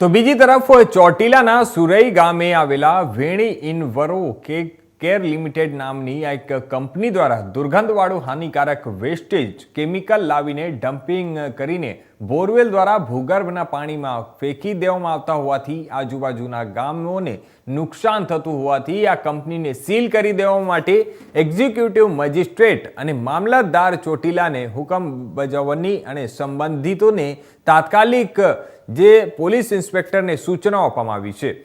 તો બીજી તરફ ચોટીલાના સુરઈ ગામે આવેલા વેણી ઇનવરો કે કેર લિમિટેડ નામની આ એક કંપની દ્વારા દુર્ગંધવાળું હાનિકારક વેસ્ટેજ કેમિકલ લાવીને ડમ્પિંગ કરીને બોરવેલ દ્વારા ભૂગર્ભના પાણીમાં ફેંકી દેવામાં આવતા હોવાથી આજુબાજુના ગામોને નુકસાન થતું હોવાથી આ કંપનીને સીલ કરી દેવા માટે એક્ઝિક્યુટિવ મેજિસ્ટ્રેટ અને મામલતદાર ચોટીલાને હુકમ બજાવવાની અને સંબંધિતોને તાત્કાલિક જે પોલીસ ઇન્સ્પેક્ટરને સૂચનાઓ આપવામાં આવી છે.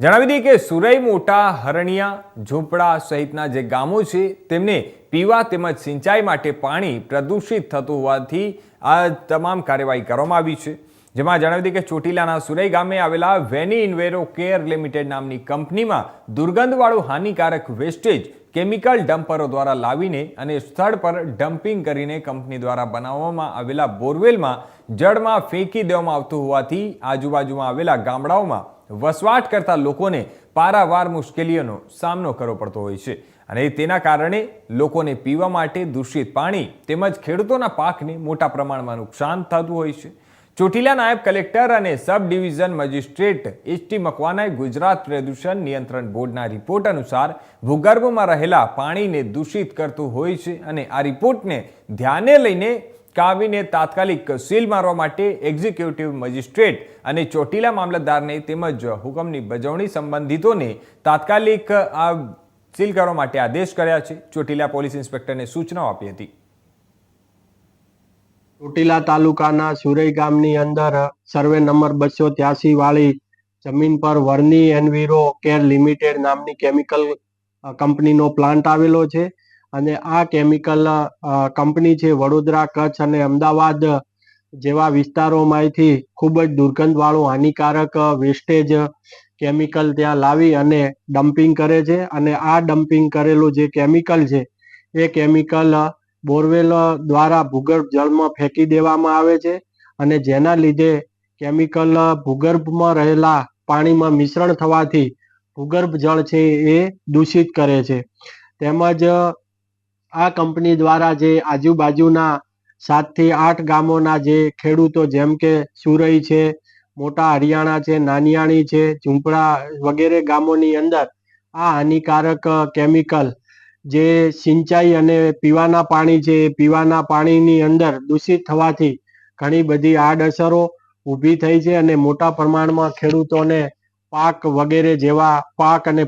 જણાવી દઈએ કે સુરઈ, મોટા, હરણિયા, ઝૂંપડા સહિતના જે ગામો છે, તેમને પીવા તેમજ સિંચાઈ માટે પાણી પ્રદૂષિત થતું હોવાથી આ તમામ કાર્યવાહી કરવામાં આવી છે. જેમાં જણાવી દઈએ કે ચોટીલાના સુરઈ ગામે આવેલા વેની ઇન્વેરો કેર લિમિટેડ નામની કંપનીમાં દુર્ગંધવાળું હાનિકારક વેસ્ટેજ કેમિકલ ડમ્પરો દ્વારા લાવીને અને સ્થળ પર ડમ્પિંગ કરીને કંપની દ્વારા બનાવવામાં આવેલા બોરવેલમાં જળમાં ફેંકી દેવામાં આવતું હોવાથી આજુબાજુમાં આવેલા ગામડાઓમાં વસવાટ કરતા લોકોને પારાવાર મુશ્કેલીઓનો સામનો કરવો પડતો હોય છે. અને તેના કારણે લોકોને પીવા માટે દૂષિત પાણી તેમજ ખેડૂતોના પાકને મોટા પ્રમાણમાં નુકસાન થતું હોય છે. ચોટીલા નાયબ કલેક્ટર અને સબ ડિવિઝન મજિસ્ટ્રેટ એસટી મકવાનાએ ગુજરાત પ્રદૂષણ નિયંત્રણ બોર્ડના રિપોર્ટ અનુસાર ભૂગર્ભમાં રહેલા પાણીને દૂષિત કરતું હોય છે અને આ રિપોર્ટને ધ્યાને લઈને કાવીને તાત્કાલિક સીલ મારવા માટે એક્ઝિક્યુટિવ મેજિસ્ટ્રેટ અને ચોટીલા મામલતદારને તેમજ હુકમની બજવણી સંબંધિતોને તાત્કાલિક આ સીલ કરવા માટે આદેશ કર્યા છે. ચોટીલા પોલીસ ઇન્સ્પેક્ટરને સૂચનાઓ આપી હતી. ચોટીલા તાલુકાના સુરઈ ગામની અંદર સર્વે નંબર બસો ત્યાસી વાળી જમીન પર વર્ની એનવીરો કેર લિમિટેડ નામની કેમિકલ કંપનીનો પ્લાન્ટ આવેલો છે. અને આ કેમિકલ કંપની છે વડોદરા, કચ્છ અને અમદાવાદ જેવા વિસ્તારોમાંથી ખૂબ જ દુર્ગંધવાળું, હાનિકારક વેસ્ટેજ કેમિકલ ત્યાં લાવી અને ડમ્પિંગ કરે છે. અને આ ડમ્પિંગ કરેલું જે કેમિકલ છે, એ કેમિકલ બોરવેલ દ્વારા ભૂગર્ભ જળમાં ફેંકી દેવામાં આવે છે. અને જેના લીધે કેમિકલ ભૂગર્ભમાં રહેલા પાણીમાં મિશ્રણ થવાથી ભૂગર્ભ જળ છે એ દૂષિત કરે છે. તેમજ આ કંપની દ્વારા જે આજુબાજુના સાતથી આઠ ગામોના જે ખેડૂતો, જેમ કે સુરઈ છે, મોટા હરિયાણા છે, નાનિયાણી છે, ઝૂંપડા વગેરે ગામોની અંદર આ હાનિકારક કેમિકલ જે સિંચાઈ અને પીવાના પાણી છે, એ પીવાના પાણીની અંદર દૂષિત થવાથી ઘણી બધી આડઅસરો ઊભી થઈ છે અને મોટા પ્રમાણમાં ખેડૂતોને પાક વગેરે જેવા પાક અને